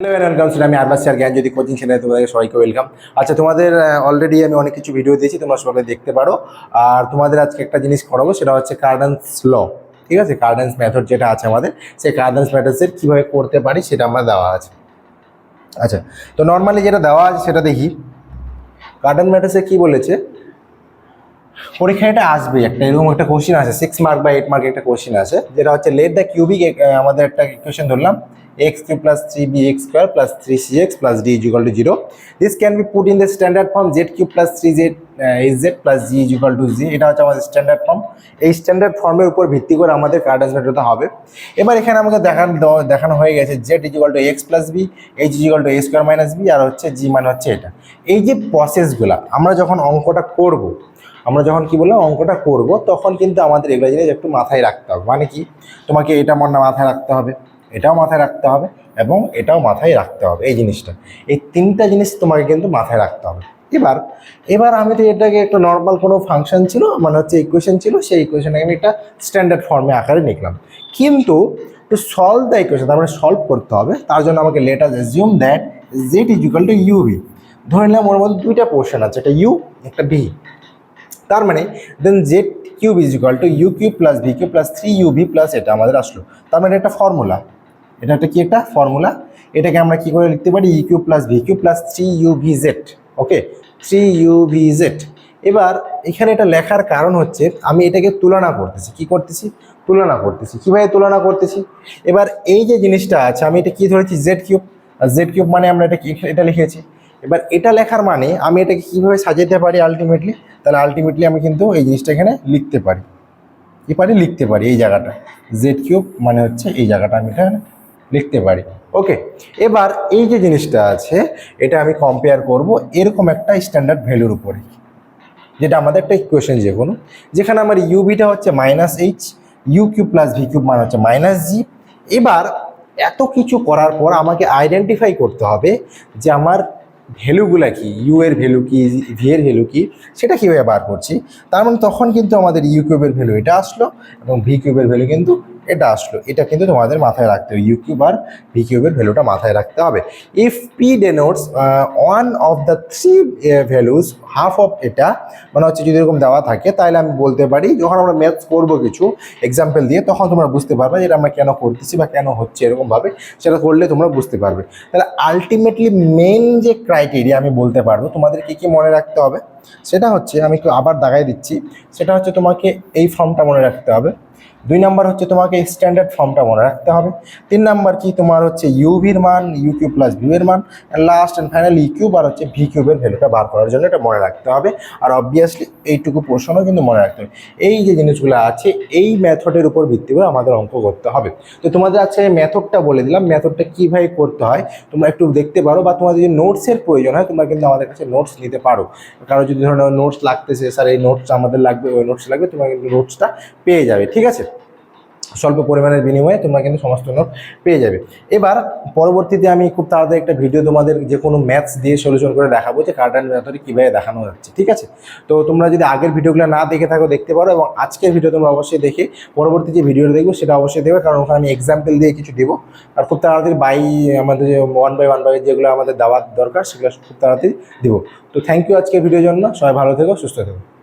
আমি আরবাস স্যার জ্ঞান যদি কোচিং সেন্টারে তোমাদের সবাইকে ওয়েলকাম আচ্ছা তোমাদের অলরেডি আমি অনেক কিছু ভিডিও দিয়েছি, তোমরা সবাই দেখতে পারো। আর তোমাদের আজকে একটা জিনিস করাবো, সেটা হচ্ছে কার্ডেন্স ল ঠিক আছে? কার্ডেন্স মেথড যেটা আছে আমাদের, সেই কার্ডেন্স মেথডসের কীভাবে করতে পারি, সেটা আমরা দেওয়া আছে। আচ্ছা তো নর্মালি যেটা দেওয়া আছে, সেটা দেখি। কার্ডেন ম্যাটার্সে কী বলেছে? পরীক্ষায় এটা আসবে একটা, এরকম একটা কোশ্চেন আছে সিক্স মার্ক বা এইট মার্ক একটা কোশ্চেন আছে যেটা হচ্ছে লেট দ্য কিউবিক আমাদের একটা ইকুয়েশন ধরলাম। Three b x square plus three c x plus d equal to zero this can be put in the standard form z q plus three z h z plus g equal to g এটা হচ্ছে আমাদের standard form এই standard ফর্মের উপর ভিত্তি করে আমাদের কার্ডেন্স মেথডটা হবে। এবার এখানে আমাকে দেখানো দেখানো হয়ে গেছে z equal to x plus b h equal to a square minus b আর হচ্ছে জি মানে হচ্ছে এটা। এই যে প্রসেসগুলো আমরা যখন অঙ্কটা করব, আমরা যখন কি বললাম, অঙ্কটা করব, তখন কিন্তু আমাদের এগুলো জিনিস একটু মাথায় রাখতে হবে। মানে কি? তোমাকে এটা মনে মাথায় রাখতে হবে। এটাও মাথায় রাখতে হবে এবং এটাও মাথায় রাখতে হবে, এই জিনিসটা। এই তিনটা জিনিস তোমাকে কিন্তু মাথায় রাখতে হবে। এবার এবার আমি তো এটাকে একটা নর্মাল কোনো ফাংশন ছিল মানে হচ্ছে ইকুয়েশন ছিল, সেই ইকুয়েশনটাকে আমি একটা স্ট্যান্ডার্ড ফর্মে আকারে লিখলাম। কিন্তু টু সলভ দ্য ইকুয়েশন তার মানে সলভ করতে হবে, তার জন্য আমাকে letter assume that z equal to u v ধরে নিলাম ওর মধ্যে দুইটা পোর্শন আছে, একটা ইউ একটা ভি তার মানে then z cube is equal to u cube plus v cube plus three u v plus এটা আমাদের আসলো। তার মানে একটা ফর্মুলা এটা একটা কি একটা ফর্মুলা এটাকে আমরা কি করে লিখতে পারি? E q plus v q plus three u v z okay three u v z এবার এখানে এটা লেখার কারণ হচ্ছে আমি এটাকে তুলনা করতেছি। কি করতেছি? তুলনা করতেছি। কীভাবে তুলনা করতেছি? এবার এই যে জিনিসটা আছে, আমি এটা কি ধরেছি? জেড কিউব জেড কিউব মানে আমরা এটা এটা লিখেছি। এবার এটা লেখার মানে আমি এটাকে কীভাবে সাজাতে পারি আলটিমেটলি তাহলে আলটিমেটলি আমি কিন্তু এই জিনিসটা এখানে লিখতে পারি। কি পারি? লিখতে পারি এই জায়গাটা। জেড কিউব মানে হচ্ছে এই জায়গাটা আমি এখানে লিখতে পারি। ওকে এবার এই যে জিনিসটা আছে, এটা আমি কম্পেয়ার করব এরকম একটা স্ট্যান্ডার্ড ভ্যালুর উপরে। যেটা আমাদের একটা ইকুয়েশন যে কোনো। যেখানে আমার ইউবিটা হচ্ছে minus h u cube plus v cube মানে হচ্ছে মাইনাস জি এবার এত কিছু করার পর আমাকে আইডেন্টিফাই করতে হবে যে আমার ভ্যালুগুলা কি ইউ এর ভ্যালু কি ভি এর ভ্যালু কি, সেটা কীভাবে বার করছি। তার মানে তখন কিন্তু আমাদের ইউ কিউবের ভ্যালু এটা আসলো এবং ভি কিউবের ভ্যালু কিন্তু এটা আসলো। এটা কিন্তু তোমাদের মাথায় রাখতে হবে। ইউ কিউব আর ভি কিউবের ভ্যালুটা মাথায় রাখতে হবে। If p denotes one of the three values half of এটা মানে হচ্ছে যদি এরকম দেওয়া থাকে, তাহলে আমি বলতে পারি, যখন আমরা ম্যাথস করব কিছু এক্সাম্পল দিয়ে, তখন তোমরা বুঝতে পারবে যে এটা আমরা কেন করতেছি বা কেন হচ্ছে এরকমভাবে, সেটা করলে তোমরা বুঝতে পারবে। তাহলে আলটিমেটলি মেন যে ক্রাইটেরিয়া আমি বলতে পারব তোমাদের কি কি মনে রাখতে হবে? সেটা হচ্ছে, আমি একটু আবার দাগাই দিচ্ছি, সেটা হচ্ছে তোমাকে এই ফর্মটা মনে রাখতে হবে। দুই নাম্বার হচ্ছে তোমাকে স্ট্যান্ডার্ড ফর্মটা মনে রাখতে হবে। তিন নাম্বার কি? তোমার হচ্ছে ইউভির মান ইউ কিউ প্লাস ভিউ এর মান last and final e cube আর হচ্ছে ভি কিউবের ভ্যালুটা বার করার জন্য এটা মনে রাখতে হবে। আর অবভিয়াসলি এইটুকু প্রশ্নও কিন্তু মনে রাখতে হবে। এই যে জিনিসগুলো আছে, এই মেথডের উপর ভিত্তি করে আমাদের অঙ্ক করতে হবে। তো তোমাদের আজকে মেথডটা বলে দিলাম। মেথডটা কীভাবে করতে হয়, তোমরা একটু দেখতে পারো বা তোমাদের যদি নোটসের প্রয়োজন হয়, তোমরা কিন্তু আমাদের কাছে নোটস নিতে পারো। কারও যদি ধরো নোটস লাগতেছে স্যার এই নোটস আমাদের লাগবে, ওই নোটস লাগবে, তোমরা কিন্তু নোটসটা পেয়ে যাবে, ঠিক আছে? স্বল্প পরিমাণের বিনিময়ে তোমরা কিন্তু সমস্ত নোট পেয়ে যাবে। এবার পরবর্তীতে আমি খুব তাড়াতাড়ি একটা ভিডিও তোমাদের যে কোনো ম্যাথস দিয়ে সলিউশন করে দেখাবো যে কার্টান মেথডে কীভাবে দেখানো যাচ্ছে, ঠিক আছে? তো তোমরা যদি আগের ভিডিওগুলো না দেখে থাকো, দেখতে পারো এবং আজকের ভিডিও তোমরা অবশ্যই দেখে পরবর্তী যে ভিডিওটা দেখব সেটা অবশ্যই দেবে, কারণ ওখানে আমি এক্সাম্পল দিয়ে কিছু দেবো। আর খুব তাড়াতাড়ি বাই আমাদের যে ওয়ান বাই ওয়ান বাই যেগুলো আমাদের দেওয়ার দরকার সেগুলো খুব তাড়াতাড়ি দেবো। তো থ্যাংক ইউ আজকের ভিডিওর জন্য, সবাই ভালো থেকো, সুস্থ থেকো।